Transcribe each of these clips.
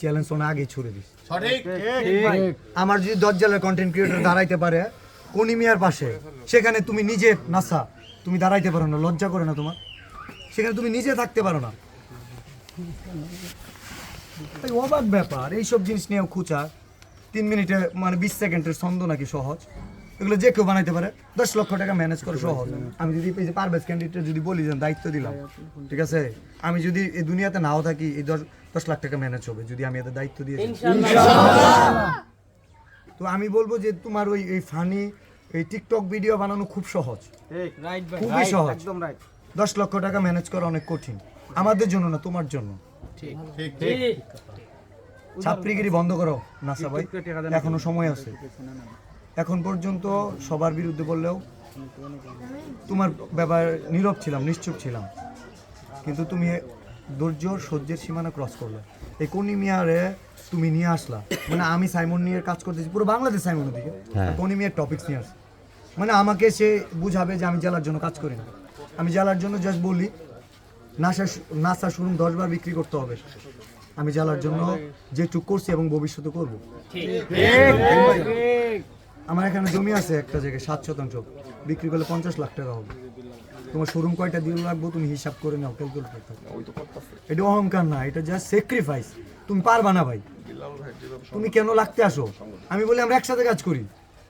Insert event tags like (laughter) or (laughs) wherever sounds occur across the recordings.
Challenge ওনা আগে ছুড়ে দিস। সঠিক। আমার যদি দজ্জালের কন্টেন্ট ক্রিয়েটর দাঁড়াইতে পারে কোনি মিয়ার পাশে সেখানে তুমি নিজে নাসা তুমি দাঁড়াইতে পারো না লজ্জা করে না তোমার। সেখানে তুমি নিজে থাকতে পারো না। এই অবাক ব্যাপার এইসব জিনিস নিয়েও খুচা। তিন মিনিটে মানে বিশ সেকেন্ডের ছন্দ নাকি সহজ। এগুলো যে কেউ বানাইতে পারে দশ লক্ষ টাকা ম্যানেজ করে সহজ। আমি যদি এই যে পারভেজ ক্যান্ডিডেট যদি বলি যে দায়িত্ব দিলাম ঠিক আছে? আমি যদি এই দুনিয়াতে নাও থাকি এই দশ দশ লাখ টাকা ম্যানেজ হবে যদি আমি এদের দায়িত্ব দিয়ে তো আমি বলব যে তোমার ওই এই ফানি এই টিকটক ভিডিও বানানো খুব সহজ। খুবই সহজ। দশ লক্ষ টাকা ম্যানেজ করা অনেক কঠিন। আমাদের জন্য না তোমার জন্য। ছাত্রীগিরি বন্ধ করো নাসা ভাই। এখনও সময় আছে। এখন পর্যন্ত সবার বিরুদ্ধে বললেও তোমার ব্যাপার নীরব ছিলাম নিশ্চুপ ছিলাম। কিন্তু তুমি ধৈর্য সহ্যের সীমানা ক্রস করলে। এই কোনি মিয়ারে তুমি নিয়ে আসলা। মানে আমি সাইমন নিয়ে কাজ করতেছি পুরো বাংলাদেশ সাইমন দিকে কোনি মিয়ার টপিক্স নিয়ে আসে মানে আমাকে সে বুঝাবে যে আমি জেলার জন্য কাজ করি না। আমি জেলার জন্য জাস্ট বলি নাসা নাসা শুরুম দশবার বিক্রি করতে হবে। আমি জেলার জন্য যেটুক করছি এবং ভবিষ্যতে করব। আমার এখানে জমি আছে একটা জায়গায় সাত শতাংশ। বিক্রি করলে পঞ্চাশ লাখ টাকা হবে। তোমার শোরুম কয়টা দিন লাগবো তুমি হিসাব করে নাও ক্যালকুলেট করতে এটা অহংকার না এটা জাস্ট স্যাক্রিফাইস তুমি পারবা না ভাই। তুমি কেন লাগতে আসো? আমি বলি আমরা একসাথে কাজ করি।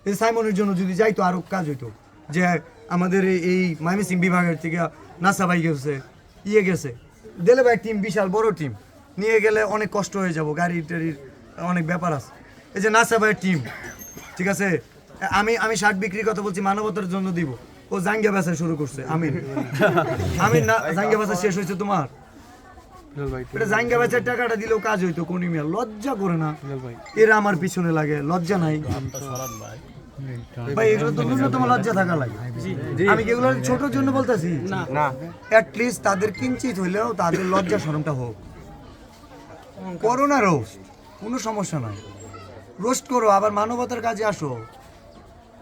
এই সাইমনের জন্য যদি যাইতো আরও কাজ হইতো। যে আমাদের এই- এই মাইমিসিং বিভাগের থেকে নাসা ভাই গেছে ইয়ে গেছে। দেলে ভাই টিম বিশাল বড় টিম নিয়ে গেলে অনেক কষ্ট হয়ে যাব গাড়ি টাড়ির অনেক ব্যাপার আছে। এই যে নাসা ভাইয়ের টিম ঠিক আছে? আমি আমি শার্ট বিক্রির কথা বলছি মানবতার জন্য দিব। ও জাঙ্গিয়া বেচা শুরু করছে আমি (laughs) আমি না জাঙ্গিয়া বেচা শেষ হয়েছে তোমার। এটা জাঙ্গা বেচার টাকাটা দিলেও কাজ হইতো কোনি মিয়া লজ্জা করে না। এরা আমার পিছনে লাগে লজ্জা নাই। ভাই। এগুলো তো ন্যূনতম লজ্জা থাকা লাগে। আমি কি এগুলো ছোটর জন্য বলতেছি? না। লিস্ট তাদের কিঞ্চিত হইলেও তাদের লজ্জা শরমটা হোক। করো না রোস্ট কোনো সমস্যা নাই। রোস্ট করো আবার মানবতার কাজে আসো।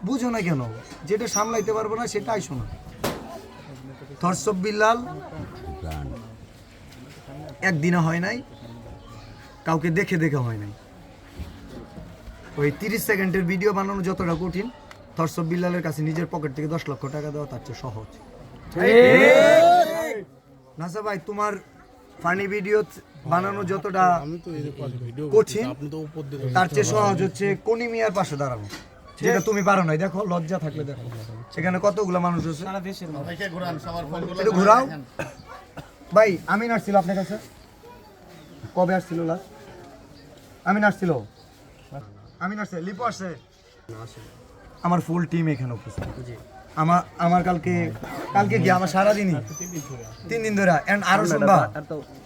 বুঝো না কেন? যেটা সামলাইতে পারব না সেটা আইসো না। থরসব বিল্লাল একদিনে হয় নাই কাউকে দেখে দেখে হয় নাই। ওই তিরিশ সেকেন্ডের ভিডিও বানানো যতটা কঠিন থরসব বিল্লালের কাছে নিজের পকেট থেকে দশ লক্ষ টাকা দেওয়া তার চেয়ে সহজ। নাসা ভাই তোমার ফানি ভিডিও বানানো যতটা কঠিন তার চেয়ে সহজ হচ্ছে কোনি মিয়ার পাশে দাঁড়ানো। যেটা তুমি পারো নাই দেখো লজ্জা থাকলে দেখো। সেখানে কতগুলো মানুষ আছে ফোনগুলো ঘোরাও। ভাই আমি আসছিল আপনার কাছে? কবে আসছিল লাস্ট আমি আসছিল? আমি আসছে লিপো আসছে। আমার ফুল টিম এখানে উপস্থিত। আমার আমার কালকে কালকে কি আমার সারাদিনই তিন দিন ধরে। এন্ড আরও শুনবা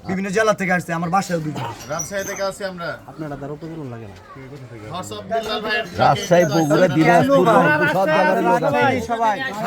বিভিন্ন জেলা থেকে আসছে আমার বাসায় দুই রাজশাহী থেকে আসি আমরা। আপনারা তার বলুন লাগে না। রাজশাহী বগুড়া দিনাজপুর সব জায়গার লোক